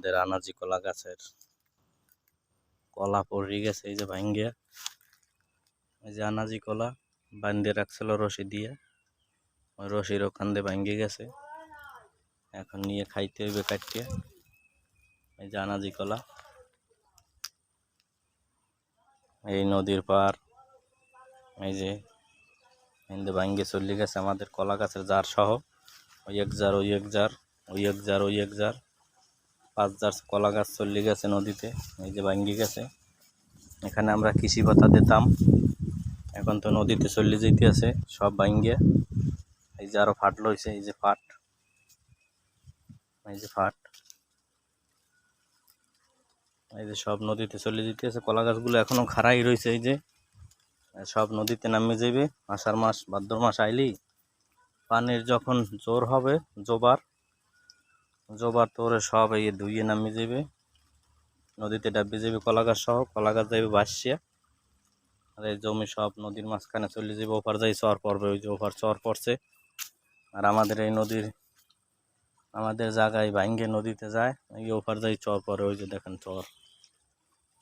আমাদের আনাজি কলা গাছের কলা পড়ে গেছে, এই যে ভাঙ্গিয়া। এই যে আনাজি কলা বান্ধে রাখছিল রশি দিয়ে। ওই রশির ওখান দিয়ে ভাঙ্গে গেছে। এখন নিয়ে খাইতে হইবে কাটিয়ে এই যে আনাজি কলা। এই নদীর পার এই যে হিন্দে ভাঙ্গে চলে গেছে আমাদের কলা গাছের জার সহ ওই এক জার ওই এক জার ওই এক জার ওই এক জার পাঁচ জার কলা গাছ চলে গেছে নদীতে, এই যে ভাঙ্গি গেছে। এখানে আমরা কৃষি ভাতা দিতাম। এখন তো নদীতে চলে যেতে আছে, সব ভাঙ্গে। এই যে আরও ফাট লইছে, এই যে ফাট। এই যে ফাট। এই যে সব নদীতে চলে যেতে আছে, কলা গাছগুলো এখনও খাড়াই রয়েছে এই যে। সব নদীতে নামে যাবে আষাঢ় মাস, ভাদ্র মাস আইলেই পানির যখন জোর হবে, জোবার জোবার তোরে সব এই ধুইয়ে নামিয়ে যাবে নদীতে ডাববে যাবে কলা গাছ সহ কলা গাছ যাবে বাসিয়া আর এই জমি সব নদীর মাঝখানে চলে যাবে ওপার যাই চর পড়বে, ওই যে ওপার চর পড়ছে। আর আমাদের এই নদীর, আমাদের জায়গায় ভাঙ্গে নদীতে যায় এই ওপার যাই চর পড়ে, ওই যে দেখেন চর।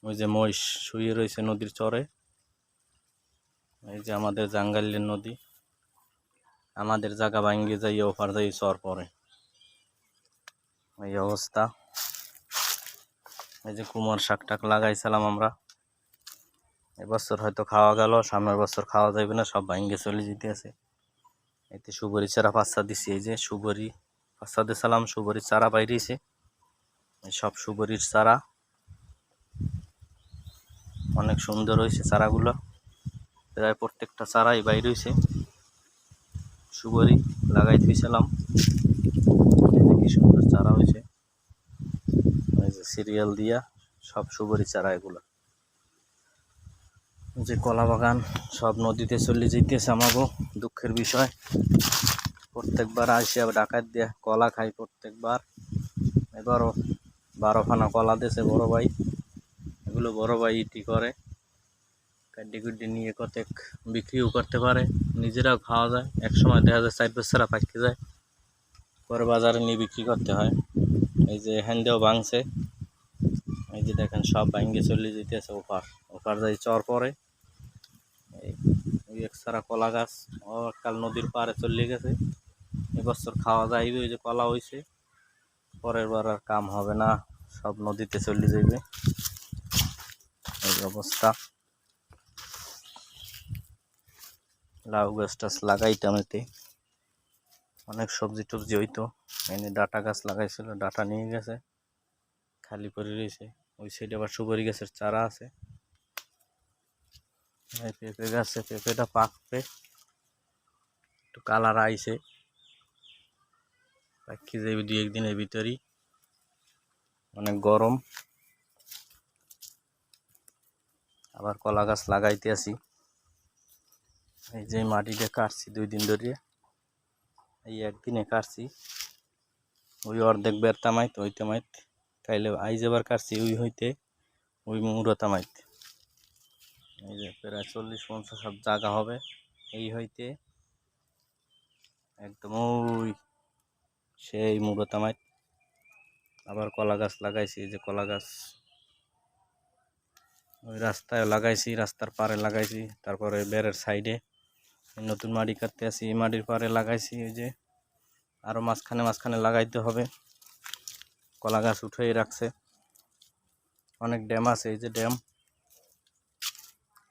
ওই যে মহিষ শুয়ে রয়েছে নদীর চরে। এই যে আমাদের জাঙ্গালের নদী। আমাদের জায়গা ভাঙ্গে যাই ওপার যাই চর পড়ে। এই অবস্থা। এই যে কুমার শাক টাক লাগাইছিলাম আমরা। এবছর হয়তো খাওয়া গেল, সামনের বছর খাওয়া যাবে না, সব ভাঙ্গে চলে যেতে আছে এতে সুবরি চারা পাঁচটা দিছি, এই যে সুবরি পাঁচটা দিয়েছিলাম সুবরির চারা বাইরেছে সব সুবরির চারা। অনেক সুন্দর হয়েছে চারাগুলো। প্রায় প্রত্যেকটা চারাই বাইরে হয়েছে সুবরি লাগাই দিয়েছিলাম কি সুন্দর চারা হয়েছে। এই যে সিরিয়াল দিয়া সব সুবরি চারা এগুলো। যে কলা বাগান সব নদীতে চলে যেতেছে আমাগো, দুঃখের বিষয়। প্রত্যেকবার আসি আবার ডাকাত দিয়ে কলা খাই প্রত্যেকবার। এবারও বারো খানা কলা দেশে বড় ভাই। এগুলো বড় ভাই ইটি করে। কাড্ডি কুড্ডি নিয়ে কতেক বিক্রিও করতে পারে। নিজেরাও খাওয়া যায়। এক সময় দেখা যায় চার বছরা পাইকে যায়। পরে বাজারে নিয়ে বিক্রি করতে হয়। এই যে হ্যান্ডেও ভাঙছে। এই যে দেখেন, সব ভাঙ্গে চলে যেতেছে ওপার। ওপার যাই চর পরে এই একসারা কলা গাছ কাল নদীর পাড়ে চলে গেছে। এবছর খাওয়া যাইবে, ওই যে কলা হয়েছে পরের বার আর কাম হবে না, সব নদীতে চলে যাইবে। এই অবস্থা। লাউ গাছ টাছ লাগাইতাম এতে। অনেক সবজি টবজি হইতো। এনে ডাটা গাছ লাগাইছিল, ডাটা নিয়ে গেছে, খালি পড়ে রয়েছে ওই সাইডে আবার সুপারি গাছের চারা আছে। পেঁপে গাছে, পেঁপেটা পাকবে। একটু কালার আইছে। পাখি যাবে দুই একদিনের ভিতরই। অনেক গরম। আবার কলা গাছ লাগাইতে আসি। এই যে মাটিটা কাটছি দুই দিন ধরে এই একদিনে কাটছি। ওই অর্ধেক বের তামাইত, ওই তামাইত। তাইলে আইজ এবার কাটছি ওই হইতে ওই মুড়ো তামাইত। এই যে প্রায় চল্লিশ পঞ্চাশ সব জায়গা হবে। এই হইতে একদম ওই সেই মুড়ো তামাইত। আবার কলা গাছ লাগাইছি যে কলা গাছ। ওই রাস্তায় লাগাইছি, রাস্তার পাড়ে লাগাইছি, তারপরে বেড়ের সাইডে। নতুন মাটি কাটতে আসি, এই মাটির পাড়ে লাগাইছি ওই যে আরও মাঝখানে মাঝখানে লাগাইতে হবে। কলা গাছ উঠেই রাখছে। অনেক ড্যাম আছে, এই যে ড্যাম।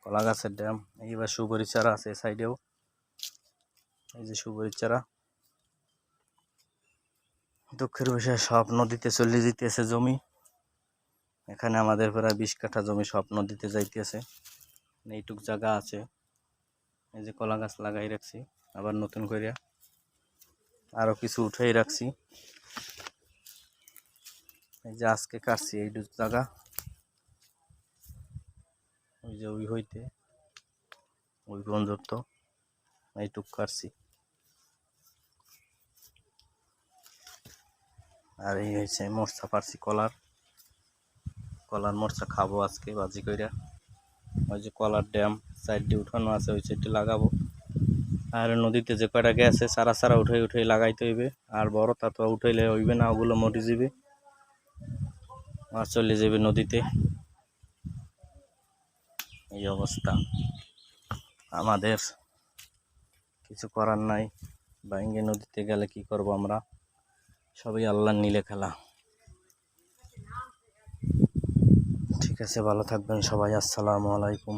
কলা গাছের ড্যাম, এইবার সুবরি চারা আছে সাইডেও এই যে সুবরি চারা। দুঃখের বিষয়, সব নদীতে চলে যেতেছে জমি। এখানে আমাদের প্রায় বিশ কাঠা জমি সব নদীতে যাইতেছে। এইটুক জায়গা আছে। এই যে কলা গাছ লাগাই রাখছি, আবার নতুন করে আরও কিছু উঠেই রাখছি। এই যে আজকে কাটছি এইটুক জায়গা। ওই যে ওই হইতে, ওই পর্যন্ত এইটুক কাটছি। আর এই হয়েছে মরচা, পারছি কলার। কলার মরচা খাব আজকে, বাজি কইরা। ওই যে কলার ড্যাম সাইডটি উঠানো আছে, ওই সাইডটি লাগাবো। আর নদীতে যে কয়টা গেছে, সারা সারা উঠে উঠে লাগাইতে হইবে। আর বড় তা তো উঠাইলে হইবে না, ওগুলো মরে যাবে আর চলে যাবে নদীতে। এই অবস্থা। আমাদের কিছু করার নাই। বাইঙ্গে নদীতে গেলে কি করব আমরা? সবই আল্লাহর নীলে খেলা। ঠিক আছে ভালো থাকবেন সবাই আসসালামু আলাইকুম।